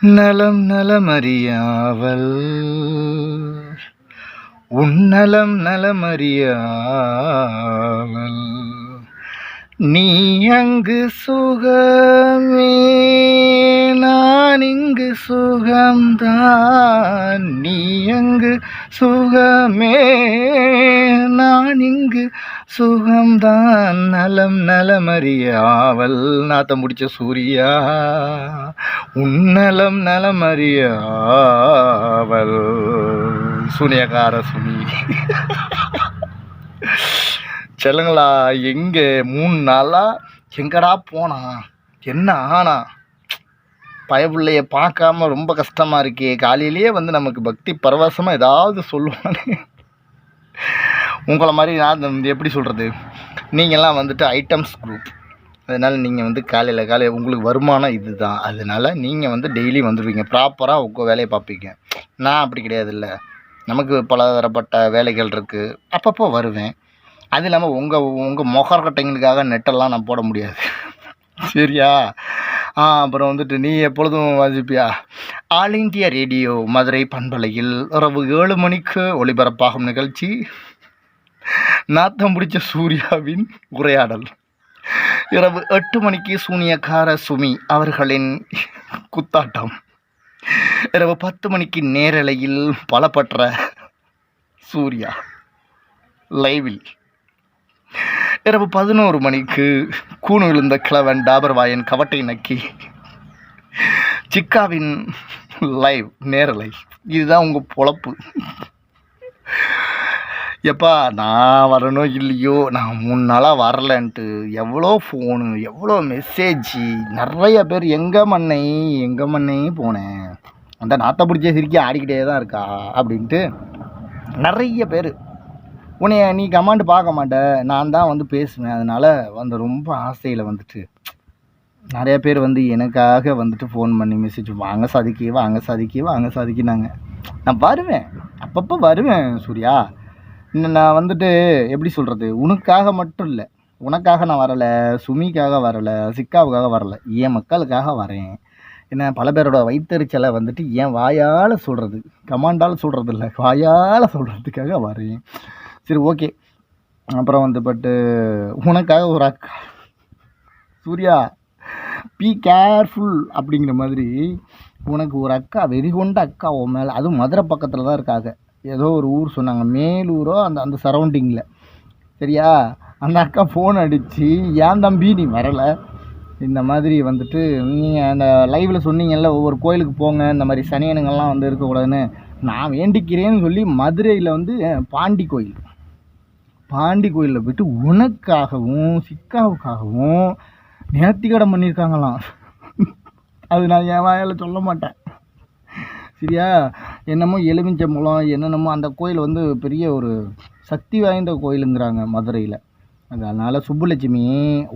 நலம் நலமறியாவல். உன்னலம் நலமறியாவல். நீ அங்கு சுகமே நான் இங்கு சுகம்தான். நீ அங்கு சுகமே நான் இங்கு சுகம்தான். நலம் நலமறியாவல் நாத்தம் முடிச்ச சூர்யா உன்னலம் நலமறியாவல் சுனியகார சுனி சொல்லுங்களா எங்கே மூணு நாளாக எங்கடா போனா? என்ன ஆனா? பயப்புள்ளைய பார்க்காம ரொம்ப கஷ்டமாக இருக்கே. காலையிலேயே வந்து நமக்கு பக்தி பரவசமாக ஏதாவது சொல்லுவானே. உங்களை மாதிரி நான் எப்படி சொல்கிறது நீங்கள்லாம் வந்துட்டு ஐட்டம்ஸ் குரூப் அதனால் நீங்கள் வந்து காலையில் காலையில் உங்களுக்கு வருமானம் இது தான் அதனால் நீங்கள் வந்து டெய்லி வந்துடுவீங்க ப்ராப்பராக உங்கள் வேலையை பார்ப்பீங்க. நான் அப்படி கிடையாதுல்ல. நமக்கு பலதரப்பட்ட வேலைகள் இருக்குது அப்பப்போ வருவேன். அது இல்லாமல் உங்கள் உங்கள் முகர்கட்டைங்களுக்காக நெட்டெல்லாம் நான் போட முடியாது. சரியா? ஆ அப்புறம் வந்துட்டு நீ எப்பொழுதும் வாசிப்பியா? ஆல் இந்தியா ரேடியோ மதுரை பண்பலையில் இரவு ஏழு மணிக்கு ஒளிபரப்பாகும் நிகழ்ச்சி. நாத்தம் பிடிச்ச சூர்யாவின் உரையாடல். இரவு எட்டு மணிக்கு சூனியக்கார சுமி அவர்களின் குத்தாட்டம். இரவு பத்து மணிக்கு நேரலையில் பலப்பற்ற சூர்யா. லைவில். இரவு பதினோரு மணிக்கு கூணு விழுந்த கிழவன் டாபர்வாயன் கவட்டை நக்கி சிக்காவின் லைவ் நேரலை இதுதான் உங்கள் பொழப்பு. எப்பா நான் வரணும் இல்லையோ? நான் மூணு நாளாக வரலன்ட்டு எவ்வளோ ஃபோனு எவ்வளோ மெசேஜ் நிறைய பேர் எங்கே மண்ணை எங்கே மண்ணை போனேன். அந்த நாத்தை பிடிச்ச சிரிக்கி ஆடிக்கிட்டே தான் இருக்கா? அப்படின்ட்டு நிறைய பேர் உன்னைய நீ கமாண்டு பார்க்க மாட்ட. நான் தான் வந்து பேசுவேன். அதனால் வந்து ரொம்ப ஆசையில் வந்துட்டு. நிறைய பேர் வந்து எனக்காக வந்துட்டு ஃபோன் பண்ணி மெசேஜ் வாங்க சாதிக்கி வாங்க சாதிக்கி வாங்க சாதிக்கினாங்க. நான் வருவேன். அப்பப்போ வருவேன் சூர்யா. இன்னும் நான் வந்துட்டு எப்படி சொல்கிறது உனக்காக மட்டும் இல்லை. உனக்காக நான் வரலை. சுமிக்காக வரலை. சிக்காவுக்காக வரலை. என் மக்களுக்காக வரேன். என்ன பல பேரோட வயிற்றுச்சலை வந்துட்டு என் வாயால் சொல்கிறது கமாண்டால் சொல்கிறது இல்லை வாயால் சொல்கிறதுக்காக வரேன். சரி ஓகே அப்புறம் வந்து பட்டு உனக்காக ஒரு அக்கா. சூர்யா பி கேர்ஃபுல் அப்படிங்கிற மாதிரி உனக்கு ஒரு அக்கா வெறி கொண்ட அக்கா உன் மேலே. அதுவும் மதுரை பக்கத்தில் தான் இருக்காங்க ஏதோ ஒரு ஊர் சொன்னாங்க. மேலூரோ அந்த அந்த சரௌண்டிங்கில் சரியா? அந்த அக்கா ஃபோன் அடித்து ஏன் தம்பி நீ வரலை? இந்த மாதிரி வந்துட்டு நீங்கள் அந்த லைவில் சொன்னீங்கல்ல ஒவ்வொரு கோயிலுக்கு போங்க. இந்த மாதிரி சனியனுங்கள்லாம் வந்து இருக்கக்கூடாதுன்னு. நான் வேண்டிக்கிறேன்னு சொல்லி மதுரையில் வந்து பாண்டி கோயில். பாண்டி கோயிலில் போயிட்டு உனக்காகவும் சிக்காவுக்காகவும் நேர்த்திக்கடன் பண்ணியிருக்காங்களாம் அது நான் என் வாயால் சொல்ல மாட்டேன். சரியா? என்னமோ எலுமிச்சம்பழம் என்னென்னமோ அந்த கோயில் வந்து பெரிய ஒரு சக்தி வாய்ந்த கோயிலுங்கிறாங்க மதுரையில். அதனால் சுப்புலட்சுமி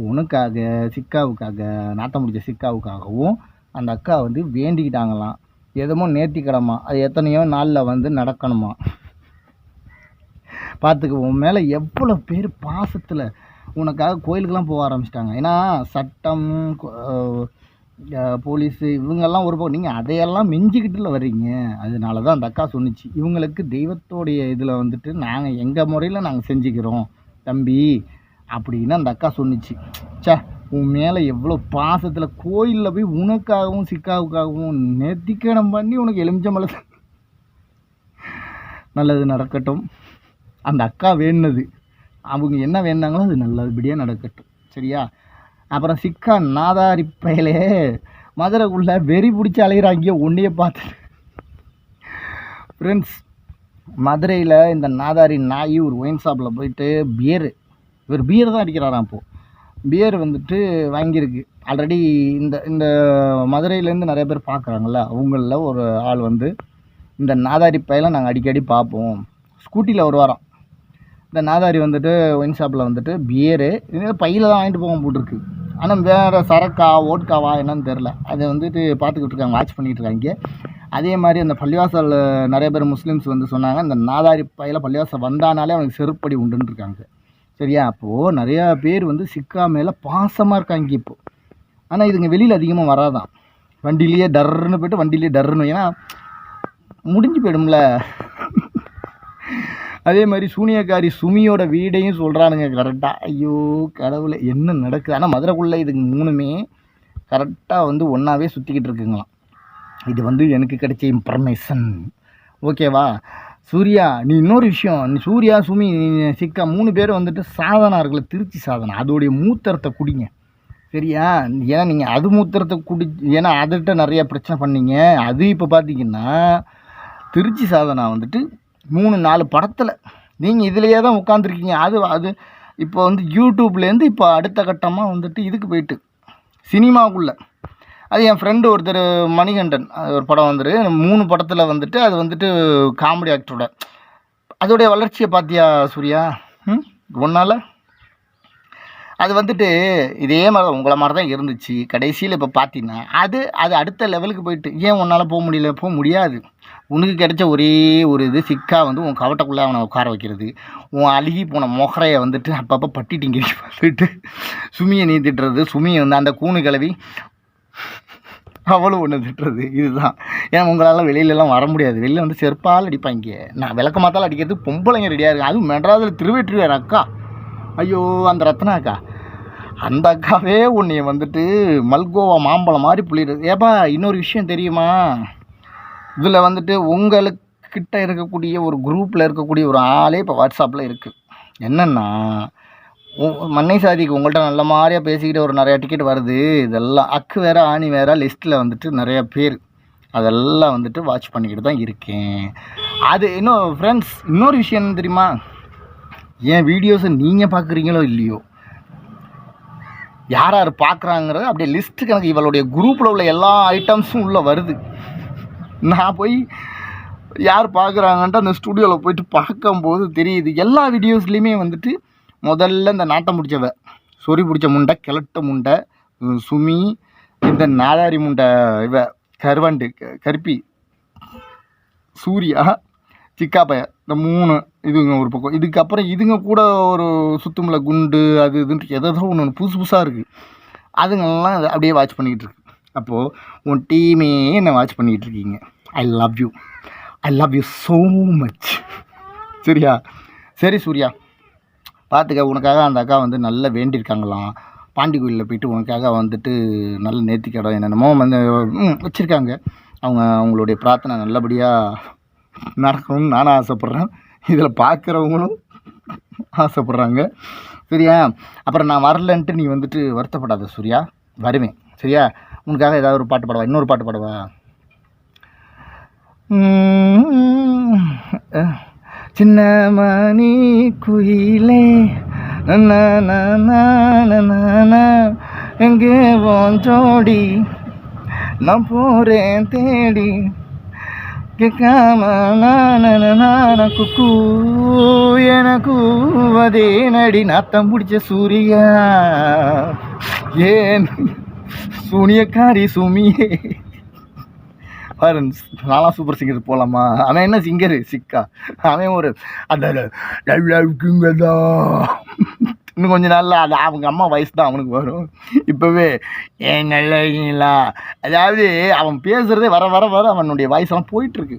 உனக்காக சிக்காவுக்காக நாட்டம் முடிச்ச சிக்காவுக்காகவும் அந்த அக்கா வந்து வேண்டிக்கிட்டாங்களாம். எதுமோ நேர்த்திக்கடமா அது எத்தனையோ நாளில் வந்து நடக்கணுமா பார்த்துக்க உன் மேலே எவ்வளோ பேர் பாசத்தில் உனக்காக கோயிலுக்கெல்லாம் போக ஆரம்பிச்சிட்டாங்க. ஏன்னா சட்டம் போலீஸு இவங்கெல்லாம் ஒரு பக்கம் நீங்கள் அதையெல்லாம் மிஞ்சிக்கிட்டுல வர்றீங்க. அதனால தான் அந்த அக்கா சொன்னிச்சு இவங்களுக்கு தெய்வத்தோடைய இதில் வந்துட்டு நாங்கள் எங்கள் முறையில் நாங்கள் செஞ்சுக்கிறோம் தம்பி அப்படின்னு அந்த அக்கா சொன்னுச்சு. சே உன் மேலே எவ்வளோ பாசத்தில் கோயிலில் போய் உனக்காகவும் சிக்காவுக்காகவும் நெத்திக்கணம் பண்ணி உனக்கு எலுமிச்சம்பழத்தை. நல்லது நடக்கட்டும். அந்த அக்கா வேணுனது. அவங்க என்ன வேணாங்களோ அது நல்லபடியாக நடக்கட்டும். சரியா? அப்புறம் சிக்கா நாதாரி பயலே. மதுரைக்குள்ளே வெறி பிடிச்சி அலைகிறாங்க உன்னையே பார்த்து ஃப்ரெண்ட்ஸ் மதுரையில் இந்த நாதாரி நாய் ஒரு ஒயின் ஷாப்பில் போயிட்டு பியரு இவர் பியர் தான் அடிக்கிறாராம் அப்போது பியர் வந்துட்டு வாங்கியிருக்கு. ஆல்ரெடி இந்த இந்த மதுரையிலேருந்து நிறைய பேர் பார்க்குறாங்கல்ல அவங்களில் ஒரு ஆள் வந்து இந்த நாதாரி பையெல்லாம் நாங்கள் அடிக்கடி பார்ப்போம். ஸ்கூட்டியில் ஒரு வாரம் இந்த நாதாரி வந்துட்டு ஒயின் ஷாப்பில் வந்துட்டு பியரு இது பையில் தான் வாங்கிட்டு போக போட்டிருக்கு. ஆனால் வேறு சரக்கா ஓட்காவா என்னன்னு தெரில அதை வந்துட்டு பார்த்துக்கிட்டு இருக்காங்க வாட்ச் பண்ணிகிட்டு இருக்காங்க அதே மாதிரி அந்த பள்ளிவாசல் நிறைய பேர் முஸ்லீம்ஸ் வந்து சொன்னாங்க இந்த நாதாரி பையில் பள்ளிவாசல் வந்தானாலே அவனுக்கு செருப்படி உண்டுன்னு இருக்காங்க. சரியா? அப்போது நிறையா பேர் வந்து சிக்கா மேலே பாசமாக இருக்காங்க இப்போ. ஆனால் இதுங்க வெளியில் அதிகமாக வராதான். வண்டியிலேயே டர்னு போயிட்டு வண்டியிலேயே டர்னு ஏன்னா முடிஞ்சு போயிடும்ல. அதே மாதிரி சூனியக்காரி சுமியோட வீடையும் சொல்கிறானுங்க கரெக்டாக ஐயோ கடவுளே என்ன நடக்குது? ஆனால் மதுரைக்குள்ளே இதுக்கு மூணுமே கரெக்டாக வந்து ஒன்றாவே சுற்றிக்கிட்டு இருக்குங்களாம். இது வந்து எனக்கு கிடைச்ச இன்ஃபர்மேஷன் ஓகேவா சூர்யா நீ இன்னொரு விஷயம். நீ சூர்யா சுமி நீ சிக்கா மூணு பேர் வந்துட்டு சாதனா இருக்குல்ல திருச்சி சாதனா. அதோடைய மூத்தரத்தை குடிங்க. சரியா? ஏன்னா நீங்கள் அது மூத்திரத்தை குடி ஏன்னா அதுகிட்ட நிறைய பிரச்சனை பண்ணீங்க. அது இப்போ பார்த்தீங்கன்னா திருச்சி சாதனா வந்துட்டு மூணு நாலு படத்தில். நீங்கள் இதுலேயே தான் உட்காந்துருக்கீங்க அது அது இப்போ வந்து யூடியூப்லேருந்து இப்போ அடுத்த கட்டமாக வந்துட்டு இதுக்கு போயிட்டு சினிமாவுக்குள்ளே. அது என் ஃப்ரெண்டு ஒருத்தர் மணிகண்டன் அது ஒரு படம் வந்துரு. மூணு படத்தில் வந்துட்டு அது வந்துட்டு காமெடி ஆக்டரோட அதோடைய வளர்ச்சியை பார்த்தியா சூர்யா? ம்? ஒன்றால் அது வந்துட்டு இதே மாதிரி தான் உங்களை மாதிரி தான் இருந்துச்சு. கடைசியில் இப்போ பார்த்தீங்கன்னா அது அது அடுத்த லெவலுக்கு போயிட்டு ஏன் உன்னால் போக முடியல? போக முடியாது. உனக்கு கிடைச்ச ஒரே ஒரு இது சிக்கா வந்து உன் கவட்டக்குள்ளே அவனை உட்கார வைக்கிறது. உன் அழுகி போன மொகரையை வந்துட்டு அப்பப்போ பட்டிட்டிங்க பார்த்துட்டு சுமியை நீ திட்டுறது. சுமியை வந்து அந்த கூணு கிளவி அவளும் ஒன்று திட்டுறது. இதுதான். ஏன்னா உங்களால் வெளியிலலாம் வர முடியாது. வெளியில் வந்து செருப்பால் அடிப்பாங்க. நான் விளக்க மாத்தால் அடிக்கிறதுக்கு பொம்பளைங்க ரெடியாக இருக்கு. அதுவும் மெட்ராஸில் திருவெற்றியார் அக்கா. ஐயோ அந்த ரத்னா அக்கா. அந்த அக்காவே உன்னை வந்துட்டு மல்கோவா மாம்பழம் மாதிரி புளிடுறது ஏப்பா இன்னொரு விஷயம் தெரியுமா? இதில் வந்துட்டு உங்களுக்கிட்ட இருக்கக்கூடிய ஒரு குரூப்பில் இருக்கக்கூடிய ஒரு ஆளே இப்போ வாட்ஸ்அப்பில் இருக்குது என்னென்னா உ- மண்ணை சாதிக்கு உங்கள்கிட்ட நல்ல மாதிரியாக பேசிக்கிட்டு ஒரு நிறையா டிக்கெட் வருது. இதெல்லாம் அக்கு வேறு ஆணி வேற லிஸ்ட்டில் வந்துட்டு நிறையா பேர். அதெல்லாம் வந்துட்டு வாட்ச் பண்ணிக்கிட்டு தான் இருக்கேன். அது இன்னும் ஃப்ரெண்ட்ஸ் இன்னொரு விஷயம் என்ன தெரியுமா? என் வீடியோஸை நீங்கள் பார்க்குறீங்களோ இல்லையோ? யார் யார் பார்க்குறாங்கிறது அப்படியே லிஸ்ட்டு கணக்கு இவளுடைய குரூப்பில் உள்ள எல்லா ஐட்டம்ஸும் உள்ளே வருது. நான் போய் யார் பார்க்குறாங்கன்ட்டு அந்த ஸ்டுடியோவில் போயிட்டு பார்க்கும்போது தெரியுது எல்லா வீடியோஸ்லேயுமே வந்துட்டு முதல்ல இந்த நாட்டம் பிடிச்சவ சொறி பிடிச்ச முண்டை கிழட்ட முண்டை சுமி இந்த நாதாரி முண்டை இவ கருவாண்டு கருப்பி சூர்யா சிக்காப்பைய இந்த மூணு இதுங்க ஒரு பக்கம். இதுக்கப்புறம் இதுங்க கூட ஒரு சுத்தமில்ல குண்டு அது இதுன்ட்டு எதோ ஒன்று ஒன்று புதுசு புதுசாக இருக்குது அதுங்கெல்லாம் அப்படியே வாட்ச் பண்ணிக்கிட்டு இருக்கு. அப்போது உன் டீமே என்னை வாட்ச் பண்ணிக்கிட்டு இருக்கீங்க I love you I love you so much சரியா? சரி சூர்யா. பார்த்துக்க உனக்காக அந்த அக்கா வந்து நல்லா வேண்டியிருக்காங்களாம். பாண்டி கோயிலில் போயிட்டு உனக்காக வந்துட்டு நல்ல நேர்த்திக்கடம் என்னென்னமோ வந்து வச்சுருக்காங்க. அவங்க அவங்களுடைய பிரார்த்தனை நல்லபடியாக நடக்கணும்னு நானும் ஆசைப்பட்றேன். இதில் பார்க்குறவங்களும் ஆசைப்பட்றாங்க. சரியா? அப்புறம் நான் வரலன்ட்டு நீ வந்துட்டு வருத்தப்படாத சூர்யா. வருவேன். சரியா? உனக்காக ஏதாவது ஒரு பாட்டு பாடவா இன்னொரு பாட்டு பாடவா சின்ன மணி குயிலே எங்கே உன் நான் போகிறேன் தேடி கேட்காம நான குக்கு எனக்கு அதே நடி நாத்தம் பிடிச்ச சூரியா ஏன் சுனியக்காரி சுமியே. பாரு நானும் சூப்பர் சிங்கர் போகலாமா அவன் என்ன சிங்கரு சிக்கா. அவன் ஒரு அந்த நல்லா இருக்குங்கதா இன்னும் கொஞ்ச நாளில் அது அவங்க அம்மா வயசு தான் அவனுக்கு வரும். இப்போவே ஏன் நல்லா இருக்கீங்களா? அதாவது அவன் பேசுகிறதே வர வர வர அவனுடைய வயசெல்லாம் போயிட்டுருக்கு.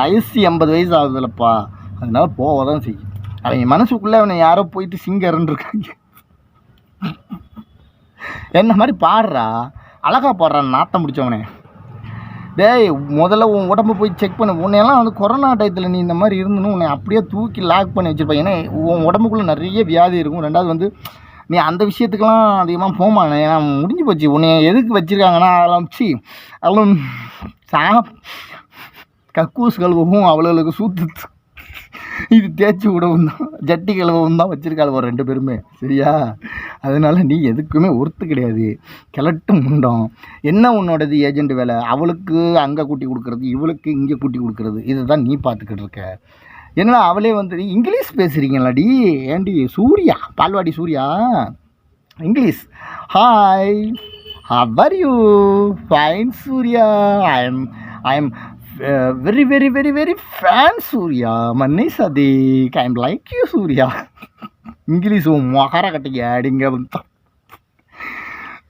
வயசு எண்பது வயசு ஆகுதுலப்பா. அதனால போக தான் செய்யும் அவங்க மனசுக்குள்ளே அவனை யாரோ போயிட்டு சிங்கர்ன்னு இருக்காங்க. என்ன மாதிரி பாடுறா? அழகா பாடுறான் நாட்டம் முடித்தவனே டேய் முதல்ல உன் உடம்பு போய் செக் பண்ணு. உன்னையெல்லாம் வந்து கொரோனா டயத்தில் நீ இந்த மாதிரி இருந்தணும் உன்னை அப்படியே தூக்கி லாக் பண்ணி வச்சிருப்ப ஏன்னா உன் உடம்புக்குள்ளே நிறைய வியாதி இருக்கும். ரெண்டாவது வந்து நீ அந்த விஷயத்துக்கெல்லாம் அதிகமாக போமானே ஏன்னா முடிஞ்சு போச்சு. உன்னை எதுக்கு வச்சுருக்காங்கன்னா அதெல்லாம் சி அதெல்லாம் சா கக்கூஸ் கழுவும் அவளுக்கு சூத்து இது தேய்ச்சி விடவும் தான். ஜட்டி கழுவவும் தான் வச்சுருக்காள் ஒரு ரெண்டு பேருமே. சரியா? அதனால நீ எதுக்குமே ஒர்த்து கிடையாது. கிளட்டும் முண்டம். என்ன உன்னோடது ஏஜென்ட் வேலை? அவளுக்கு அங்கே கூட்டி கொடுக்குறது இவளுக்கு இங்கே கூட்டி கொடுக்கறது. இதுதான் நீ பார்த்துக்கிட்டு இருக்க. என்னடா அவளே வந்து இங்கிலீஷ் பேசுகிறீங்களாடி ஏண்டி சூர்யா? பால்வாடி Surya? English. Hi how are you fine Surya. I am I am very very very very fan Surya. Mannai Sadiq I like you Surya. English உன் மொகர கட்டிக்க அடிங்க.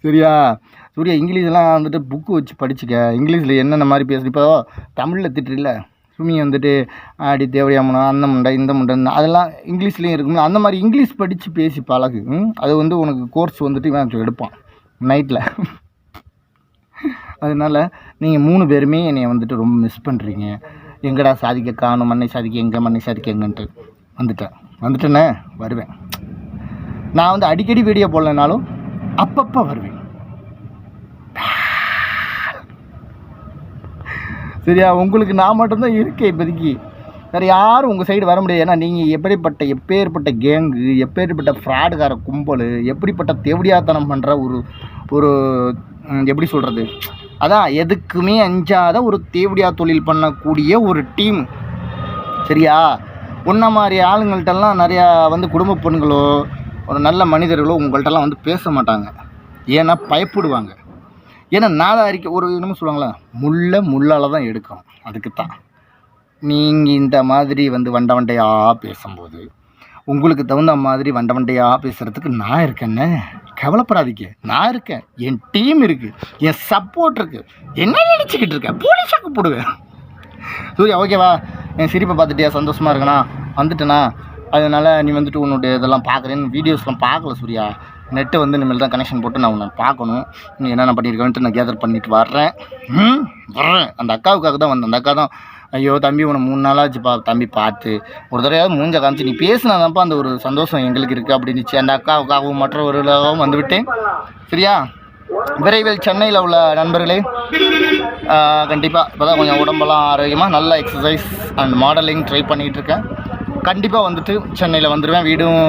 சரியா சூர்யா இங்கிலீஷ்லாம் வந்துட்டு புக்கு வச்சு படிச்சுக்க. இங்கிலீஷில் என்னென்ன மாதிரி பேசு இப்போ தமிழில் திட்டுறில்ல? சுமி வந்துட்டு அடி தேவடியாமனா அந்த முண்டை இந்த முண்டை அதெல்லாம் இங்கிலீஷ்லேயும் இருக்கும்ல. அந்த மாதிரி இங்கிலீஷ் படித்து பேசி பழகு. அது வந்து உனக்கு கோர்ஸ் வந்துட்டு இவன் எடுப்பான். நைட்டில் அதனால் நீங்கள் மூணு பேருமே என்னை வந்துட்டு ரொம்ப மிஸ் பண்ணுறீங்க எங்கடா சாதிக்க காணும் மண்ணை சாதிக்க எங்கே மண்ணை சாதிக்க எங்கன்ட்டு. வந்துட்டேன். வந்துட்டேனே? வருவேன். நான் வந்து அடிக்கடி வீடியோ போடலனாலும் அப்பப்போ வருவேன். சரியா? உங்களுக்கு நான் மட்டும்தான் இருக்கேன் இப்போதைக்கு. வேறு யாரும் உங்கள் சைடு வர முடியாது. ஏன்னா நீங்கள் எப்படிப்பட்ட எப்பேற்பட்ட கேங்கு எப்பேற்பட்ட ஃப்ராடுகார கும்பல் எப்படிப்பட்ட தேவடியாத்தனம் பண்ணுற ஒரு ஒரு எப்படி சொல்கிறது அதான் எதுக்குமே அஞ்சாத ஒரு தேவடியா தொழில் பண்ணக்கூடிய ஒரு டீம். சரியா? உன்ன மாதிரி ஆளுங்கள்ட்டெல்லாம் நிறையா வந்து குடும்ப பெண்களோ ஒரு நல்ல மனிதர்களோ உங்கள்கிட்டலாம் வந்து பேச மாட்டாங்க. ஏன்னா பயப்படுவாங்க. ஏன்னா நாளாரிக்க ஒரு என்னமோ சொல்லுவாங்களே முள்ள முள்ளால் தான் எடுக்கும். அதுக்கு தான் நீங்கள் இந்த மாதிரி வந்து வண்ட வண்டையாக பேசும்போது உங்களுக்கு தகுந்த மாதிரி வண்ட வண்டையாக பேசுகிறதுக்கு நான் இருக்கேன்னு? கவலைப்படாதீங்க. நான் இருக்கேன். என் டீம் இருக்குது என் சப்போர்ட் இருக்குது என்ன நினச்சிக்கிட்டு இருக்கேன் போலீஸாக்கு போடுவேன் சூர்யா ஓகேவா என் சிரிப்பை பார்த்துட்டியா? சந்தோஷமாக இருக்கணா வந்துட்டேனா? அதனால் நீ வந்துட்டு உன்னுடைய இதெல்லாம் பார்க்குறேன்னு வீடியோஸ்லாம் பார்க்கல சூர்யா. நெட்டு வந்து இனிமேல் தான் கனெக்ஷன் போட்டு நான் உன்னை பார்க்கணும். நீ என்னென்ன பண்ணியிருக்கேன்ட்டு நான் கேதர் பண்ணிட்டு வர்றேன். ம் வர்றேன். அந்த அக்காவுக்காக தான் வந்தேன். அந்த அக்கா தான் ஐயோ தம்பி உன்னை மூணு நாளாச்சுப்பா தம்பி பார்த்து. ஒரு தடவையாவது மூஞ்ச காமிச்சு நீ பேசினாதான்ப்பா அந்த ஒரு சந்தோஷம் எங்களுக்கு இருக்குது அப்படின்னுச்சு. அந்த அக்காவுக்காகவும் மற்றவர்களுக்காகவும் வந்துவிட்டேன். சரியா? விரைவில் சென்னையில் உள்ள நண்பர்களே கண்டிப்பாக இப்போ தான் கொஞ்சம் உடம்பெல்லாம் ஆரோக்கியமாக நல்ல எக்ஸசைஸ் அண்ட் மாடலிங் ட்ரை பண்ணிகிட்டு இருக்கேன் கண்டிப்பாக வந்துட்டு சென்னையில் வந்துடுவேன் வீடும்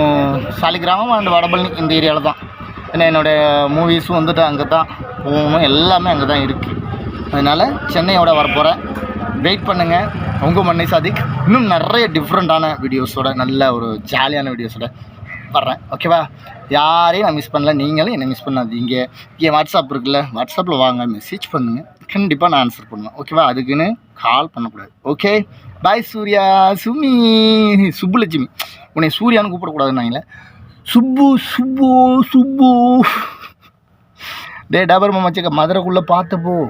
சாலிகிராமம் அண்ட் வடபழனி இந்த ஏரியாவில் தான். ஏன்னா என்னோடய மூவிஸும் வந்துட்டு அங்கே தான் போகணும் எல்லாமே அங்கே தான் இருக்குது அதனால் சென்னையோட வரப்போகிறேன் வெயிட் பண்ணுங்கள் உங்கள் மண்ணை சாதிக். இன்னும் நிறைய டிஃப்ரெண்ட்டான வீடியோஸோட நல்ல ஒரு ஜாலியான வீடியோஸோட வர்றேன். ஓகேவா யாரையும் நான் மிஸ் பண்ணல. நீங்களும் என்னை மிஸ் பண்ணாதீங்க. என் வாட்ஸ்அப் இருக்குல்ல? வாட்ஸ்அப்பில் வாங்க. மெசேஜ் பண்ணுங்கள் கண்டிப்பாக நான் ஆன்சர் பண்ணுவேன். ஓகேவா அதுக்குன்னு கால் பண்ணக்கூடாது. Okay bye Surya. Sumi. Subbulakshmi. உன்னை சூர்யான்னு கூப்பிடக்கூடாதுன்னாங்களே சுப்பு சுப்பு சுப்பு. டே டபர் மச்சக்க மதுரைக்குள்ளே பார்த்தப்போ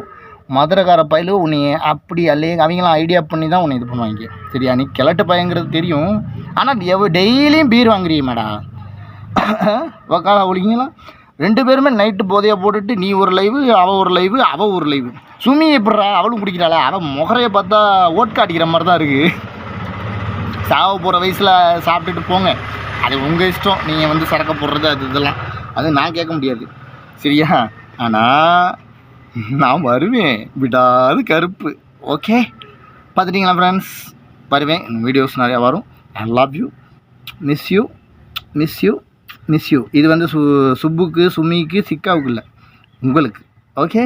மதுரைக்கார பயிலு உன்னை அப்படி அல்லே அவங்களாம் ஐடியா பண்ணி தான் உன்னை இது பண்ணுவாங்க. சரியா? நீ கிழட்டு பையங்கிறது தெரியும். ஆனால் எவ டெய்லியும் பீர் வாங்குறீ மேடா உக்கால ஒழிங்களா ரெண்டு பேருமே நைட்டு போதையாக போட்டுட்டு நீ ஒரு லைவு அவள் ஒரு லைவு அவள் ஒரு லைவு சுமி எப்படிறா அவளும் குடிக்கிறாள? அவள் முகரையை பார்த்தா ஓட்கா அடிக்கிற மாதிரி தான் இருக்குது சாவ போகிற வயசில் சாப்பிட்டுட்டு போங்க. அது உங்கள் இஷ்டம். நீங்கள் வந்து சரக்க போடுறது அது இதெல்லாம். அது நான் கேட்க முடியாது. சரியா? ஆனால் நான் வருவேன். விடாது கருப்பு. ஓகே பார்த்துட்டிங்களா ஃப்ரெண்ட்ஸ் வருவேன். வீடியோஸ் நிறையா வரும். I love you miss you miss you miss you இது வந்து சு சுப்புக்கு சுமிக்கு சிக்காவுக்கு இல்லை. உங்களுக்கு. ஓகே